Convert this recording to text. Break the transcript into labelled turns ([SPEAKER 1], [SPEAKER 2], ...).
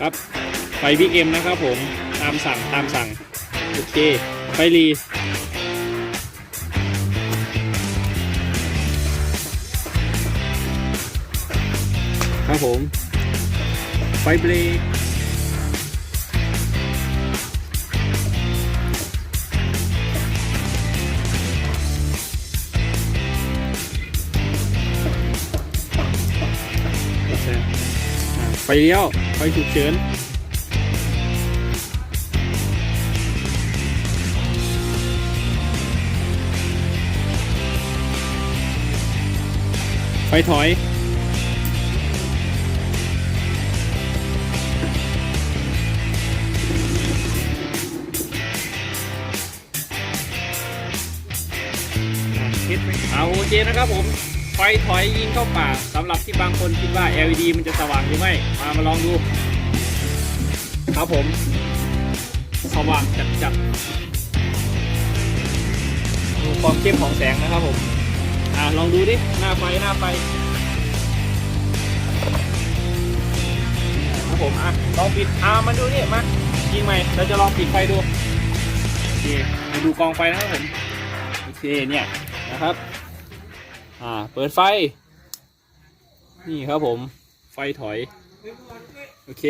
[SPEAKER 1] ครับ ไฟบีเอ็มนะครับผมตามสั่งตามสั่ง โอเค ไฟรีครับผม ไฟเบรก ไฟเลี้ยว ไฟฉุกเฉินไฟถอย เอาโอเคนะครับผม ไฟถอยยิงเข้าป่าสำหรับที่บางคนคิดว่า LED มันจะสว่างหรือไม่ มามาลองดู ครับผม สว่างจัดจัดดูความเข้มของแสงนะครับผม อ่าลองดูดิ หน้าไฟหน้าไฟครับผมอะลองปิดอ่ามาดูนี่มายิงใหม่เราจะลองปิดไฟดูโอเคมาดูกองไฟนะครับผมโอเคเนี่ยนะครับ อ่า เปิดไฟ นี่ครับผม ไฟถอย โอเค